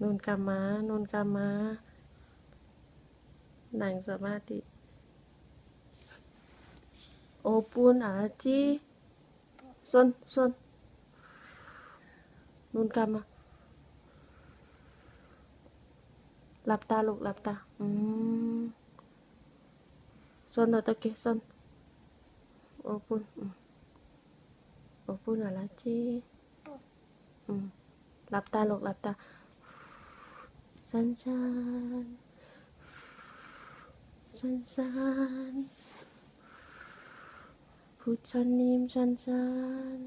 นูนกำมานูนกำมานั่งสมาธิโอปูนอาจีส้นส้นนูนกำมาหลับตาลูกหลับตาอืมส้นเอาตะเกียส้นโอปูนโอปูนอาจีอืมหลับตาลูกหลับตา สันสันสันสันพุทธนิมสันสัน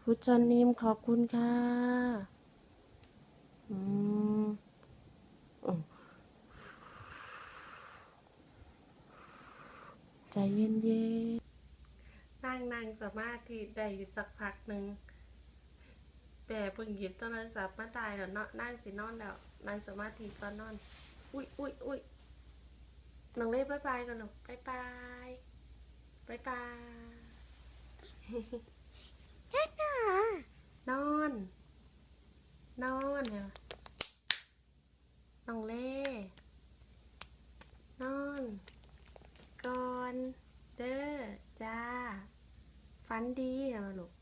พุทธนิมขอบคุณค่ะอืมอืมใจเย็นเย็นนั่งนั่งสมาธิได้สักพักหนึ่ง แปรเพิ่งหยิบโทรศัพท์มาตายแล้วเนาะนั่งสินอนแล้วนั่งสมาธิก่อนนอน อุ้ยอุ้ยอุ้ยน้องเล่บายบายกันหนูบายบายบายบายนอน นอนเหรอน้องเล่ นอนก่อน เด้อจ้า ฝันดีเหรอลูก